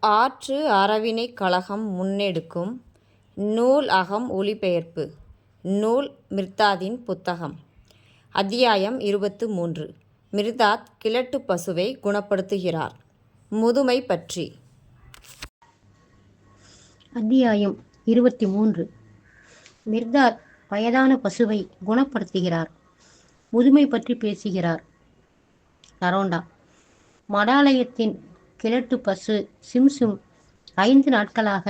ஆற்று அறவினைக் கழகம் முன்னெடுக்கும் நூல் அகம் ஒலிபெயர்ப்பு நூல் மிர்தாதின் புத்தகம். அத்தியாயம் இருபத்து மூன்று. மிர்தாத் கிழட்டுப் பசுவை குணப்படுத்துகிறார். முதுமை பற்றி. அத்தியாயம் இருபத்தி மூன்று. மிர்தாத் வயதான பசுவை குணப்படுத்துகிறார். முதுமை பற்றி பேசுகிறார். நரோண்டா மடாலயத்தின் கிழட்டு பசு சிம்சிம். ஐந்து நாட்களாக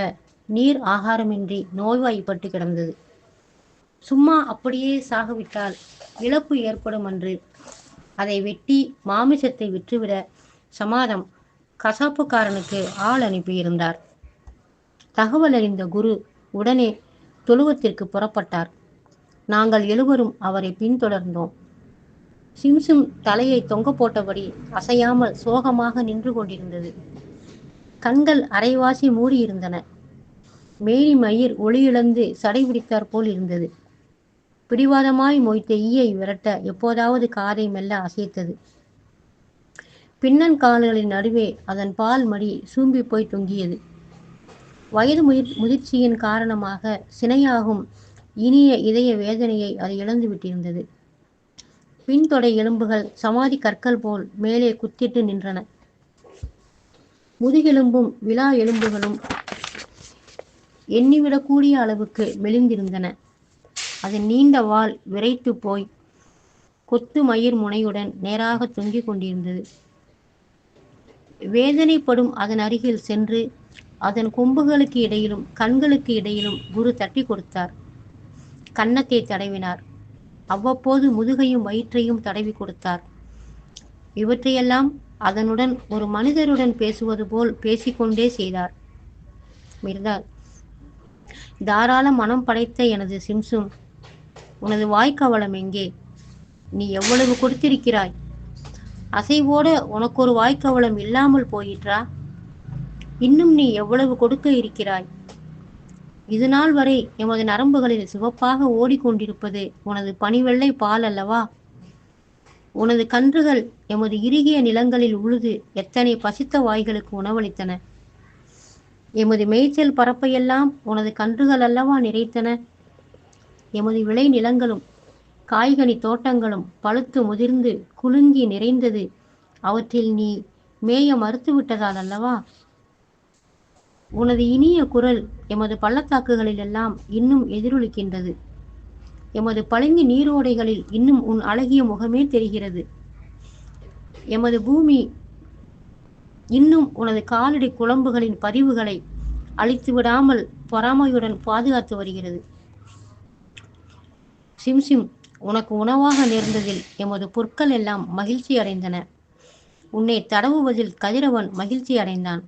நீர் ஆகாரமின்றி நோய்வாய்ப்பட்டு கிடந்தது. சும்மா அப்படியே சாகவிட்டால் இழப்பு ஏற்படும் என்று அதை வெட்டி மாமிசத்தை விற்றுவிட சமாதம் கசாப்புக்காரனுக்கு ஆள் அனுப்பியிருந்தார். தகவல் அறிந்த குரு உடனே தொழுவத்திற்கு புறப்பட்டார். நாங்கள் எழுவரும் அவரை பின்தொடர்ந்தோம். சிம்சிம் தலையை தொங்க போட்டபடி அசையாமல் சோகமாக நின்று கொண்டிருந்தது. கண்கள் அரைவாசி மூடியிருந்தன. மேரி மயிர் ஒளியிழந்து சடை பிடித்தாற் போல் இருந்தது. பிடிவாதமாய் மொய்த்த ஈயை விரட்ட எப்போதாவது காதை மெல்ல அசைத்தது. பின்னன் கால்களின் நடுவே அதன் பால் மடி சூம்பி போய் தொங்கியது. வயது முயற் முதிர்ச்சியின் காரணமாக சினையாகும் இனிய இதய வேதனையை அது இழந்து விட்டிருந்தது. பின்தொடை எலும்புகள் சமாதி கற்கள் போல் மேலே குத்திட்டு நின்றன. முதுகெலும்பும் விழா எலும்புகளும் எண்ணிவிடக்கூடிய அளவுக்கு மெலிந்திருந்தன. அதன் நீண்ட வால் விரைத்து போய் கொத்து மயிர் முனையுடன் நேராக தொங்கிக் கொண்டிருந்தது. வேதனைப்படும் அதன் அருகில் சென்று அதன் கொம்புகளுக்கு இடையிலும் கண்களுக்கு இடையிலும் குரு தட்டி கொடுத்தார். கன்னத்தை தடவினார். அவ்வப்போது முதுகையும் வயிற்றையும் தடவி கொடுத்தார். இவற்றையெல்லாம் அதனுடன் ஒரு மனிதருடன் பேசுவது போல் பேசிக்கொண்டே செய்தார். மிர்தால் தாராள மனம் படைத்த எனது சிம்சும் உனது வாய்க்கவளம் எங்கே? நீ எவ்வளவு கொடுத்திருக்கிறாய்? அசைவோட உனக்கு ஒரு வாய்க்கவளம் இல்லாமல் போயிற்றா? இன்னும் நீ எவ்வளவு கொடுக்க இருக்கிறாய்? இது நாள் வரை எமது நரம்புகளில் சிவப்பாக ஓடிக்கொண்டிருப்பது உனது பனிவெள்ளை பால் அல்லவா? உனது கன்றுகள் எமது இறுகிய நிலங்களில் உழுது எத்தனை பசித்த வாய்களுக்கு உணவளித்தன? எமது மேய்ச்சல் பரப்பையெல்லாம் உனது கன்றுகள் அல்லவா நிறைத்தன? எமது விளை நிலங்களும் காய்கனி தோட்டங்களும் பழுத்து முதிர்ந்து குலுங்கி நிறைந்தது. அவற்றில் நீ மேய மறுத்து விட்டதால் அல்லவா? உனது இனிய குரல் எமது பள்ளத்தாக்குகளில் எல்லாம் இன்னும் எதிரொலிக்கின்றது. எமது பழங்கி நீரோடைகளில் இன்னும் உன் அழகிய முகமே தெரிகிறது. எமது பூமி இன்னும் உனது காலடி குழம்புகளின் பதிவுகளை அழித்து விடாமல் பொறாமையுடன் பாதுகாத்து வருகிறது. சிம்சிம் உனக்கு உணவாக நேர்ந்ததில் எமது பொற்கள் எல்லாம் மகிழ்ச்சி அடைந்தன உன்னை தடவுவதில் கதிரவன் மகிழ்ச்சி அடைந்தான்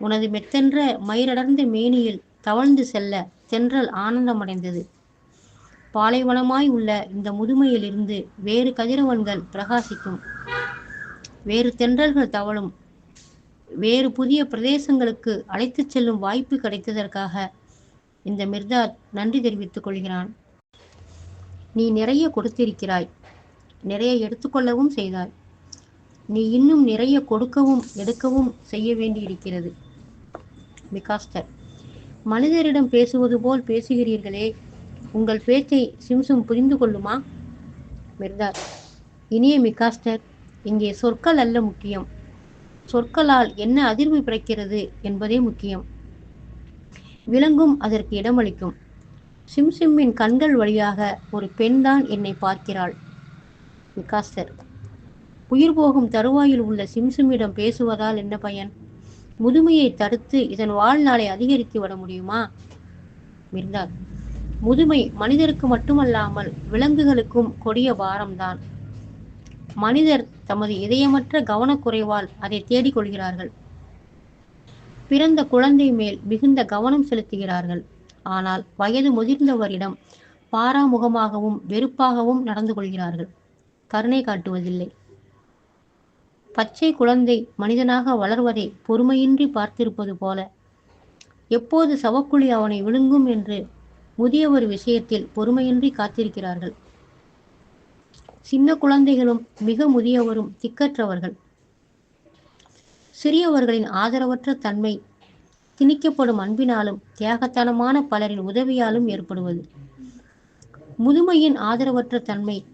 உனது மெத்தென்ற மயிரடர்ந்த மேனியில் தவழ்ந்து செல்ல தென்றல் ஆனந்தமடைந்தது. பாலைவனமாய் உள்ள இந்த முதுமையிலிருந்து வேறு கதிரவன்கள் பிரகாசிக்கும். வேறு தென்றல்கள் தவழும். வேறு புதிய பிரதேசங்களுக்கு அழைத்துச் செல்லும் வாய்ப்பு கிடைத்ததற்காக இந்த மிர்தாத் நன்றி தெரிவித்துக் கொள்கிறான். நீ நிறைய கொடுத்திருக்கிறாய். நிறைய எடுத்துக்கொள்ளவும் செய்தாய். நீ இன்னும் நிறைய கொடுக்கவும் எடுக்கவும் செய்ய வேண்டியிருக்கிறது. மிகாஸ்டர் மனிதரிடம் பேசுவது போல் பேசுகிறீர்களே உங்கள் பேச்சை சிம்சும் புரிந்து கொள்ளுமா? மிர்தார் இனிய மிகாஸ்டர் இங்கே சொற்கள் அல்ல முக்கியம். சொற்களால் என்ன அதிர்வு பிறக்கிறது என்பதே முக்கியம். விலங்கும் அதற்கு இடமளிக்கும். சிம்சிம்மின் கண்கள் வழியாக ஒரு பெண்தான் என்னை பார்க்கிறாள். மிகாஸ்டர் உயிர் போகும் தருவாயில் உள்ள சிம்சிம்மிடம் பேசுவதால் என்ன பயன்? முதுமையை தடுத்து இதன் வாழ்நாளை அதிகரித்து விட முடியுமா? மிர்தார் முதுமை மனிதருக்கு மட்டுமல்லாமல் விலங்குகளுக்கும் கொடிய பாரம்தான். மனிதர் தமது இதயமற்ற கவனக்குறைவால் அதை தேடிக் கொள்கிறார்கள். பிறந்த குழந்தை மேல் மிகுந்த கவனம் செலுத்துகிறார்கள். ஆனால் வயது முதிர்ந்தவரிடம் பாராமுகமாகவும் வெறுப்பாகவும் நடந்து கொள்கிறார்கள். கருணை காட்டுவதில்லை. பச்சை குழந்தை மனிதனாக வளர்வதை பொறுமையின்றி பார்த்திருப்பது போல. எப்போது சவக்குழி அவனை விழுங்கும் என்று முதியவர் விஷயத்தில் பொறுமையின்றி காத்திருக்கிறார்கள். சின்ன குழந்தைகளும் மிக முதியவரும் திக்கற்றவர்கள். சிறியவர்களின் ஆதரவற்ற தன்மை திணிக்கப்படும் அன்பினாலும் தியாகத்தனமான பலரின் உதவியாலும் ஏற்படுவது. முதுமையின் ஆதரவற்ற தன்மை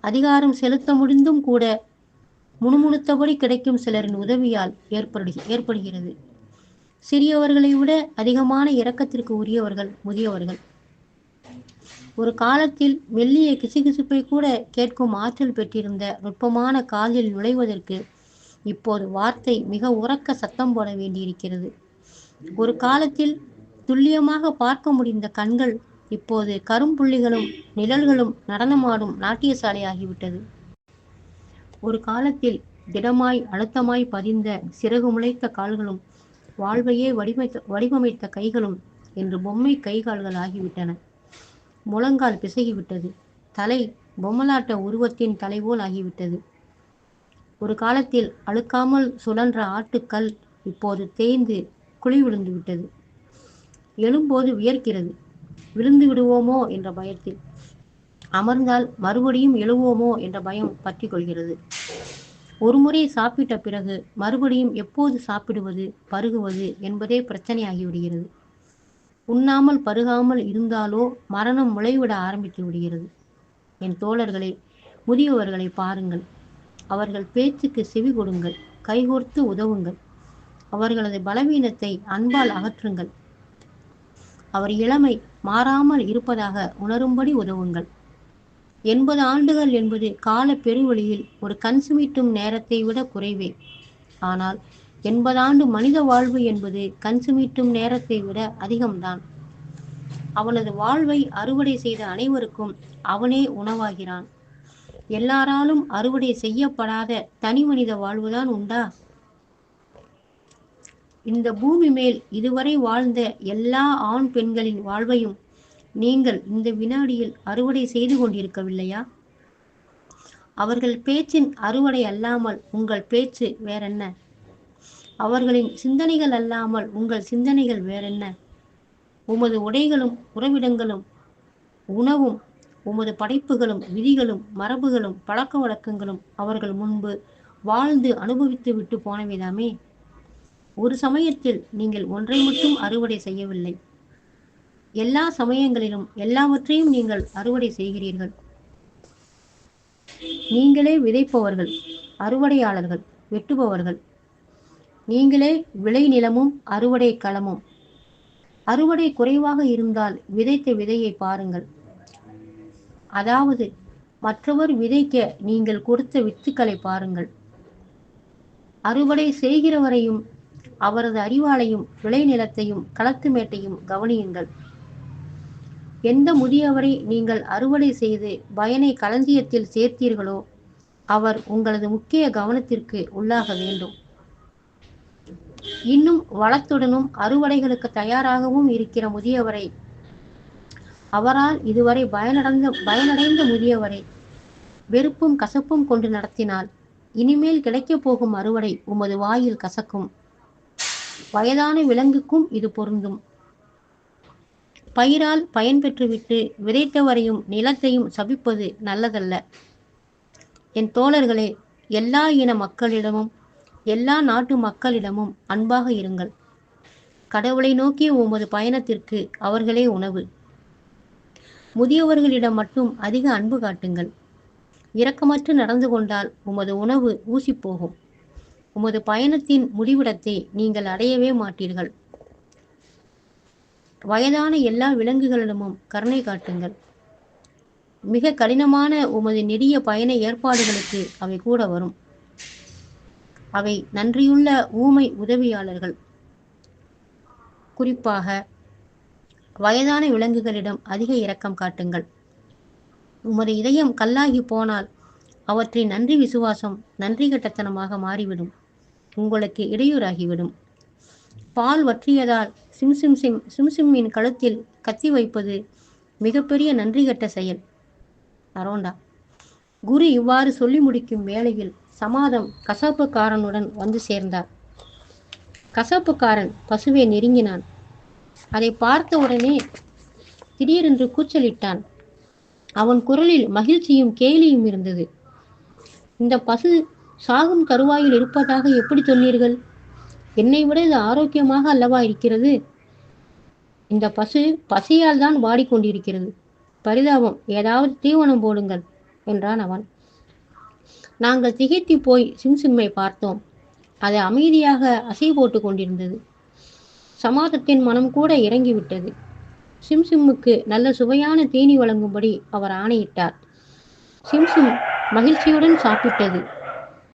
அதிகாரம் செலுத்த முடிந்தும் கூட முணுமுணுத்தபடி கிடைக்கும் சிலரின் உதவியால் ஏற்படு ஏற்படுகிறது. சிறியவர்களை விட அதிகமான இரக்கத்திற்கு உரியவர்கள் முதியவர்கள். ஒரு காலத்தில் மெல்லிய கிசுகிசுப்பை கூட கேட்கும் ஆற்றல் பெற்றிருந்த நுட்பமான காதில் நுழைவதற்கு இப்போது வார்த்தை மிக உறக்க சத்தம் போட வேண்டியிருக்கிறது. ஒரு காலத்தில் துல்லியமாக பார்க்க முடிந்த கண்கள் இப்போது கரும்புள்ளிகளும் நிழல்களும் நடனமாடும் நாட்டியசாலை ஆகிவிட்டது ஒரு காலத்தில் திடமாய் அழுத்தமாய் பதிந்த சிறகு முளைத்த கால்களும் வாழ்வையே வடிவமைத்த வடிவமைத்த கைகளும் என்று பொம்மை கைகால்கள் ஆகிவிட்டன. முழங்கால் பிசகிவிட்டது. தலை பொம்மலாட்ட உருவத்தின் தலைபோல் ஆகிவிட்டது. ஒரு காலத்தில் அழுக்காமல் சுழன்ற ஆட்டுக்கல் இப்போது தேய்ந்து குழி விழுந்து விட்டது எழும்போது வியர்க்கிறது. விழுந்து விடுவோமோ என்ற பயத்தில் அமர்ந்தால் மறுபடியும் எழுவோமோ என்ற பயம் பற்றி கொள்கிறது. ஒருமுறை சாப்பிட்ட பிறகு மறுபடியும் எப்போது சாப்பிடுவது பருகுவது என்பதே பிரச்சனையாகிவிடுகிறது உண்ணாமல் பருகாமல் இருந்தாலோ மரணம் முளைவிட ஆரம்பித்து விடுகிறது. என் தோழர்களே முதியவர்களை பாருங்கள். அவர்கள் பேச்சுக்கு செவி கொடுங்கள் கைகோர்த்து உதவுங்கள். அவர்களது பலவீனத்தை அன்பால் அகற்றுங்கள். அவர் இளமை மாறாமல் இருப்பதாக உணரும்படி உதவுங்கள். எண்பது ஆண்டுகள் என்பது கால பெருவழியில் ஒரு கண் சுமிட்டும் நேரத்தை விட குறைவே. ஆனால் எண்பதாண்டு மனித வாழ்வு என்பது கண் சுமிட்டும் நேரத்தை விட அதிகம்தான். அவனது வாழ்வை அறுவடை செய்த அனைவருக்கும் அவனே உணவாகிறான். எல்லாராலும் அறுவடை செய்யப்படாத தனி மனித வாழ்வுதான் உண்டா? இந்த பூமி மேல் இதுவரை வாழ்ந்த எல்லா ஆண் பெண்களின் வாழ்வையும் நீங்கள் இந்த வினாடியில் அறுவடை செய்து கொண்டிருக்கவில்லையா? அவர்கள் பேச்சின் அறுவடை அல்லாமல் உங்கள் பேச்சு வேறென்ன? அவர்களின் சிந்தனைகள் அல்லாமல் உங்கள் சிந்தனைகள் வேறென்ன? உமது உடைகளும் உறவிடங்களும் உணவும் உமது படைப்புகளும் விதிகளும் மரபுகளும் பழக்க வழக்கங்களும் அவர்கள் முன்பு வாழ்ந்து அனுபவித்து விட்டு போனவைதாமே. ஒரு சமயத்தில் நீங்கள் ஒன்றை மட்டும் அறுவடை செய்யவில்லை. எல்லா சமயங்களிலும் எல்லாவற்றையும் நீங்கள் அறுவடை செய்கிறீர்கள். நீங்களே விதைப்பவர்கள் அறுவடையாளர்கள் வெட்டுபவர்கள். நீங்களே விளைநிலமும் அறுவடை களமும். அறுவடை குறைவாக இருந்தால் விதைத்த விதையை பாருங்கள். அதாவது மற்றவர் விதைக்க நீங்கள் கொடுத்த வித்துக்களை பாருங்கள். அறுவடை செய்கிறவரையும் அவரது அறிவாளையும் விளைநிலத்தையும் களத்து மேட்டையும் கவனியுங்கள். எந்த முதியவரை நீங்கள் அறுவடை செய்து பயனை களஞ்சியத்தில் சேர்த்தீர்களோ அவர் உங்களது முக்கிய கவனத்திற்கு உள்ளாக வேண்டும். இன்னும் வளத்துடனும் அறுவடைகளுக்கு தயாராகவும் இருக்கிற முதியவரை அவரால் இதுவரை பயனடைந்த பயனடைந்த முதியவரை வெறுப்பும் கசப்பும் கொண்டு நடத்தினால் இனிமேல் கிடைக்கப் போகும் அறுவடை உமது வாயில் கசக்கும். வயதான விலங்குக்கும் இது பொருந்தும். பயிரால் பயன் பெற்றுவிட்டு விதைத்தவரையும் நிலத்தையும் சபிப்பது நல்லதல்ல. என் தோழர்களே எல்லா இன மக்களிடமும் எல்லா நாட்டு மக்களிடமும் அன்பாக இருங்கள். கடவுளை நோக்கிய உமது பயணத்திற்கு அவர்களே உணவு. முதியவர்களிடம் மட்டும் அதிக அன்பு காட்டுங்கள். இரக்கமற்று நடந்து கொண்டால் உமது உணவு ஊசி போகும் உமது பயணத்தின் முடிவிடத்தை நீங்கள் அடையவே மாட்டீர்கள். வயதான எல்லா விலங்குகளிடமும் கருணை காட்டுங்கள். மிக கடினமான உமது நெடிய பயண ஏற்பாடுகளுக்கு அவை கூட வரும். அவை நன்றியுள்ள ஊமை உதவியாளர்கள். குறிப்பாக வயதான விலங்குகளிடம் அதிக இரக்கம் காட்டுங்கள். உமது இதயம் கல்லாகி போனால் அவற்றின் நன்றி விசுவாசம் நன்றி கட்டத்தனமாக மாறிவிடும். உங்களுக்கு இடையூறாகிவிடும். பால் வற்றியதால் சிம்சிம் சிம் சிம்சிம்மின் கழுத்தில் கத்தி வைப்பது மிகப்பெரிய நன்றி கட்ட செயல். அரோண்டா. குரு இவ்வாறு சொல்லி முடிக்கும் வேளையில் சமாதம் கசாப்புக்காரனுடன் வந்து சேர்ந்தார். கசாப்புக்காரன் பசுவை நெருங்கினான். அதை பார்த்த உடனே திடீரென்று கூச்சலிட்டான். அவன் குரலில் மகிழ்ச்சியும் கேலியும் இருந்தது. இந்த பசு சாகும் கருவாயில் இருப்பதாக எப்படி சொன்னீர்கள்? என்னை விட இது ஆரோக்கியமாக அல்லவா இருக்கிறது? இந்த பசு பசியால் தான் வாடிக்கொண்டிருக்கிறது. பரிதாபம் ஏதாவது தீவனம் போடுங்கள் என்றான் அவன். நாங்கள் திகைத்து போய் சிம்சிம்மை பார்த்தோம். அது அமைதியாக அசை போட்டு கொண்டிருந்தது. சமாதத்தின் மனம் கூட இறங்கிவிட்டது. சிம்சிம்முக்கு நல்ல சுவையான தீனி வழங்கும்படி அவர் ஆணையிட்டார். சிம்சிம் மகிழ்ச்சியுடன் சாப்பிட்டது.